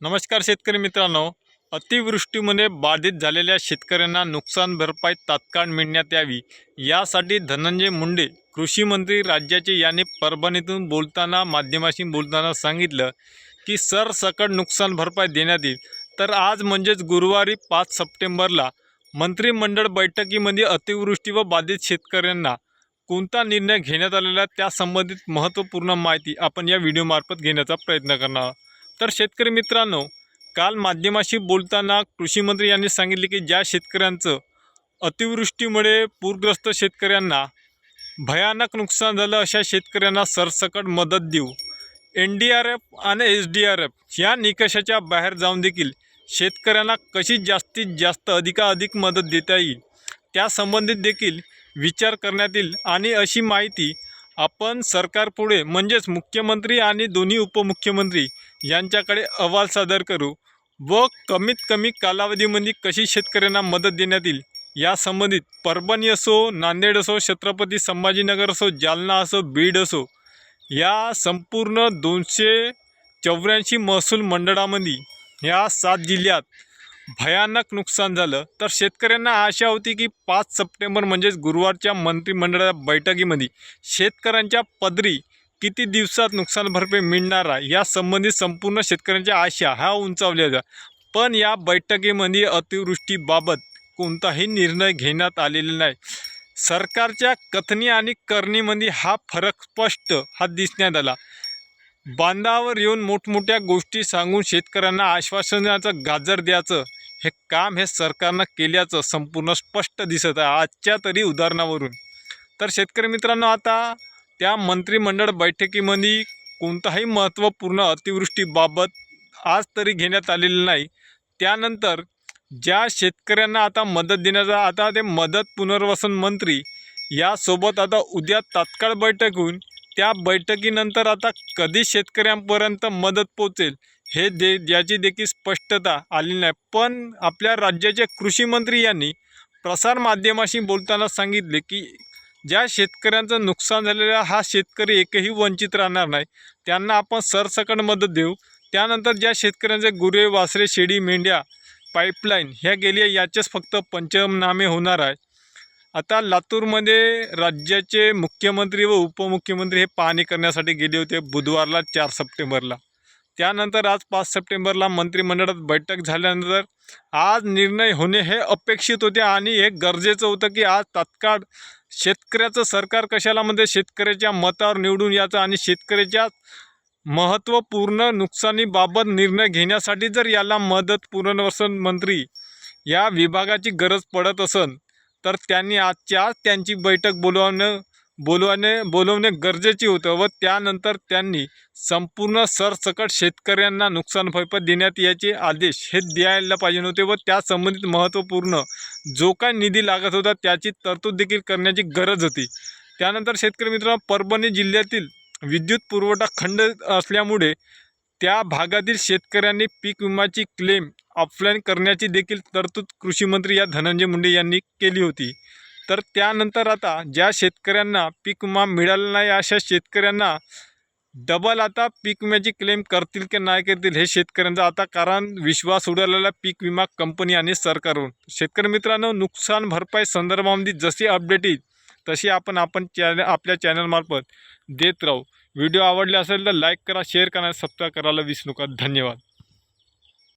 नमस्कार शेतकरी मित्रांनो. अतिवृष्टीमुळे बाधित झालेल्या शेतकऱ्यांना नुकसान भरपाई तात्काळ मिळण्यात यावी. यासाठी धनंजय मुंडे कृषी मंत्री राज्याचे यांनी परभणीतून बोलताना माध्यमाशी बोलताना सांगितलं की सरसकट नुकसान भरपाई देण्यात येईल. तर आज म्हणजेच गुरुवारी पाच सप्टेंबरला मंत्रिमंडळ बैठकीमध्ये अतिवृष्टी व बाधित शेतकऱ्यांना कोणता निर्णय घेण्यात आलेला त्यासंबंधित त्या संबंधित महत्त्वपूर्ण माहिती आपण या व्हिडिओमार्फत घेण्याचा प्रयत्न करणार आहोत. तर शेतकरी मित्रांनो काल माध्यमाशी बोलताना कृषीमंत्री यांनी सांगितले की ज्या शेतकऱ्यांचं अतिवृष्टीमुळे पूरग्रस्त शेतकऱ्यांना भयानक नुकसान झालं अशा शेतकऱ्यांना सरसकट मदत देऊ. एन डी आर एफ आणि एस डी आर एफ या निकषाच्या बाहेर जाऊन देखील शेतकऱ्यांना कशी जास्तीत जास्त अधिकाधिक मदत देता येईल त्यासंबंधित देखील विचार करण्यात येईल. आणि अशी माहिती आपण सरकारपुढे म्हणजेच मुख्यमंत्री आणि दोन्ही उपमुख्यमंत्री यांच्याकडे अहवाल सादर करू व कमीत कमी कालावधीमध्ये कशी शेतकऱ्यांना मदत देण्यात येईल या संबंधित परभणी असो नांदेड असो छत्रपती संभाजीनगर असो जालना असो बीड असो या संपूर्ण दोनशे चौऱ्याऐंशी महसूल मंडळामध्ये या सात जिल्ह्यात भयानक नुकसान झालं. तर शेतकऱ्यांना आशा होती की पाच सप्टेंबर म्हणजेच गुरुवारच्या मंत्रिमंडळा बैठकीमध्ये शेतकऱ्यांच्या पदरी किती दिवसात नुकसान भरपाई मिळणार आहे? या संबंधित संपूर्ण शेतकऱ्यांच्या आशा ह्या उंचावल्या होत्या पण या बैठकीमध्ये अतिवृष्टीबाबत कोणताही निर्णय घेण्यात आलेला नाही. सरकारच्या कथनी आणि करणीमध्ये हा फरक स्पष्ट हा दिसण्यात आला. बांधावर येऊन मोठमोठ्या गोष्टी सांगून शेतकऱ्यांना आश्वासनाचं गाजर द्यायचं हे काम हे सरकारनं केल्याचं संपूर्ण स्पष्ट दिसत आहे. आजच्या तरी उदाहरणावरून. तर शेतकरी मित्रांनो आता त्या मंत्रिमंडळ बैठकीमध्ये कोणताही महत्त्वपूर्ण अतिवृष्टीबाबत आज तरी घेण्यात आलेलं नाही. त्यानंतर ज्या शेतकऱ्यांना आता मदत देण्याचा आता ते मदत पुनर्वसन मंत्री यासोबत आता उद्या तात्काळ बैठक होऊन त्या बैठकीनंतर आता कधी शेतकऱ्यांपर्यंत मदत पोचेल हे दे याची देखील स्पष्टता आली नाही. पण आपल्या राज्याचे कृषी मंत्री यांनी प्रसारमाध्यमाशी बोलताना सांगितले की ज्या शेतकऱ्यांचं नुकसान झालेलं हा शेतकरी एकही वंचित राहणार नाही. त्यांना आपण सरसकट मदत देऊ. त्यानंतर ज्या शेतकऱ्यांचे गुरे वासरे शेळी मेंढ्या पाईपलाईन ह्या गेल्या याचेच फक्त पंचनामे होणार आहे. आता लातूरमध्ये राज्याचे मुख्यमंत्री व उपमुख्यमंत्री हे पाहणी करण्यासाठी गेले होते बुधवारला चार सप्टेंबरला. त्यानंतर आज पाच सप्टेंबरला मंत्रिमंडळात बैठक झाल्यानंतर आज निर्णय होणे हे अपेक्षित होते आणि हे गरजेचं होतं की आज तात्काळ शेतकऱ्याचं सरकार कशाला म्हणजे शेतकऱ्याच्या मतावर निवडून याचं आणि शेतकऱ्याच्या महत्त्वपूर्ण नुकसानीबाबत निर्णय घेण्यासाठी जर याला मदत पुनर्वसन मंत्री या विभागाची गरज पडत असन तर त्यांनी आजच्या त्यांची बैठक बोलवणं बोलवणे बोलवणे गरजेचे होतं व त्यानंतर त्यांनी संपूर्ण सरसकट शेतकऱ्यांना नुकसान भरपाई देण्यात याचे आदेश हे द्यायला पाहिजे होते व त्या संबंधित महत्त्वपूर्ण जो काय निधी लागत होता त्याची तरतूद देखील करण्याची गरज होती. त्यानंतर शेतकरी मित्रांनो परभणी जिल्ह्यातील विद्युत पुरवठा खंड असल्यामुळे त्या भागातील शेतकऱ्यांनी पीक विम्याची क्लेम ऑफलाईन करण्याची देखील तरतूद कृषीमंत्री या धनंजय मुंडे यांनी केली होती. तर त्यानंतर आता ज्या शेतकऱ्यांना पीक विमा मिळाला नाही अशा शेतकऱ्यांना डबल आता पीक विम्याची क्लेम करतील की नाही करतील हे शेतकऱ्यांचा आता कारण विश्वास उडालेला पीक विमा कंपनी आणि सरकारवरून. शेतकरी मित्रांनो नुकसान भरपाई संदर्भामध्ये जशी अपडेट येईल तशी आपण आपण चॅन आपल्या चॅनलमार्फत देत राहू. व्हिडिओ आवडले असेल तर लाईक करा शेअर करा सबस्क्राईब करायला विसरू नका. धन्यवाद.